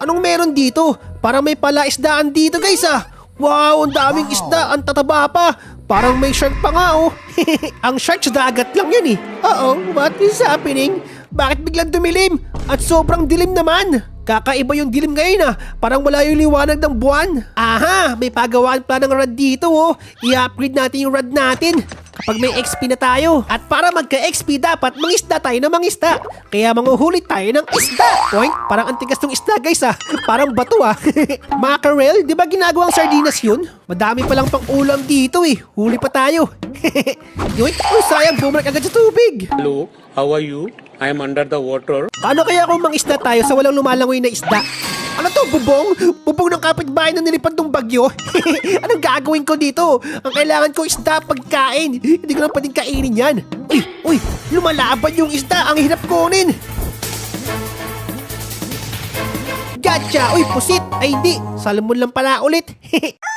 Anong meron dito? Parang may palaisdaan dito guys ah. Wow, ang daming isda, ang tataba pa. Parang may shark pa nga oh. ang shark sa dagat lang yan eh. Uh-oh, what is happening? Bakit biglang dumilim? At sobrang dilim naman. Kakaiba yung dilim ngayon ah. Parang wala yung liwanag ng buwan. Aha, may pagawaan pala ng rod dito oh. I-upgrade natin yung rod natin. Kapag may XP na tayo. At para magka-XP dapat mangisda tayo ng mangisda. Kaya manguhuli tayo ng isda. Point, parang antigas ng isda guys ah. Parang bato ah. Mackerel, di ba ginagawang sardinas yun? Madami palang pang ulam dito eh. Huli pa tayo. Yoink, oh, sayang bumalik agad sa tubig. Hello, how are you? I am under the water. Paano kaya kung mangisda tayo sa walang lumalangoy na isda? Ano to, bubong? Bubong ng kapitbahay na nilipad ng bagyo? Anong gagawin ko dito? Ang kailangan ko isda pagkain. Hindi ko lang pwedeng kainin yan. Uy, uy, lumalaban yung isda. Ang hirap kunin. Gotcha! Uy, pusit! Ay, hindi. Salmon lang pala ulit.